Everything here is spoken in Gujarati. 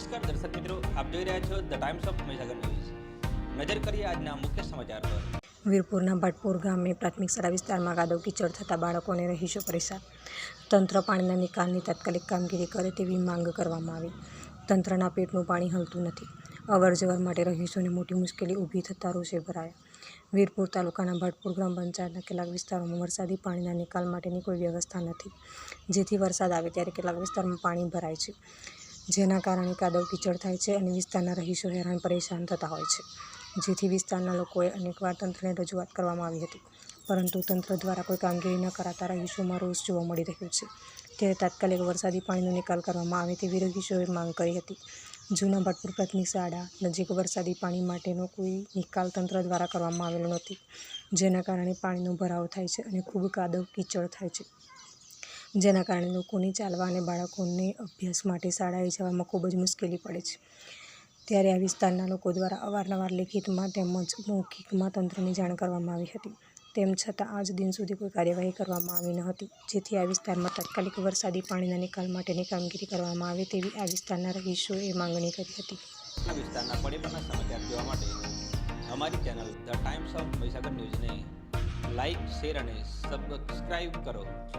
નમસ્કાર દર્શક મિત્રો, આપ જોઈ રહ્યા છો the times of Mahisagar news નજર કરીએ આજના મુખ્ય સમાચાર પર. વીરપુરના ભટપુર ગામે પ્રાથમિક શાળા વિસ્તારમાં કાદવ કીચડ થતાં બાળકોને રહીશો પરેશાન. તંત્ર પાણીના નિકાલની તાત્કાલિક કામગીરી કરે તેવી માંગ કરવામાં આવી. તંત્રના પેટનું પાણી હલતું નથી. અવર જવર માટે રહીશોને મોટી મુશ્કેલી ઊભી થતાં રોષે ભરાયા. વીરપુર તાલુકાના ભટપુર ગ્રામ પંચાયતના કેટલાક વિસ્તારોમાં વરસાદી પાણીના નિકાલ માટેની કોઈ વ્યવસ્થા નથી. જેથી વરસાદ આવે ત્યારે કેટલાક વિસ્તારમાં પાણી ભરાય છે. જેના કારણે કાદવ કીચડ થાય છે અને વિસ્તારના રહીશો હેરાન પરેશાન થતા હોય છે. જેથી વિસ્તારના લોકોએ અનેકવાર તંત્રને રજૂઆત કરવામાં આવી હતી. પરંતુ તંત્ર દ્વારા કોઈ કામગીરી ન કરાતા રહીશોમાં રોષ જોવા મળી રહ્યો છે. ત્યારે તાત્કાલિક વરસાદી પાણીનો નિકાલ કરવામાં આવે તેવી રહીશોએ માંગ કરી હતી. જૂના ભટપુર પ્રાથમિક શાળા, નજીક વરસાદી પાણી માટેનો કોઈ નિકાલ તંત્ર દ્વારા કરવામાં આવેલો નથી, જેના કારણે પાણીનો ભરાવો થાય છે અને ખૂબ કાદવ કીચડ થાય છે. જેના કારણે લોકોને ચાલવા અને બાળકોને અભ્યાસ માટે શાળાએ જવામાં ખૂબ જ મુશ્કેલી પડે છે. ત્યારે આ વિસ્તારના લોકો દ્વારા અવારનવાર લેખિતમાં તેમજ મૌખિકમાં તંત્રને જાણ કરવામાં આવી હતી. તેમ છતાં, આજ દિન સુધી કોઈ કાર્યવાહી કરવામાં આવી ન હતી. જેથી આ વિસ્તારમાં તાત્કાલિક વરસાદી પાણીના નિકાલ માટેની કામગીરી કરવામાં આવે તેવી આ વિસ્તારના રહીશોએ માંગણી કરી હતી. વિસ્તારના પડે સમાચાર જોવા માટે અમારી channel the times of Mahisagar ન્યૂઝને લાઇક, શેર અને સબસ્ક્રાઇબ કરો.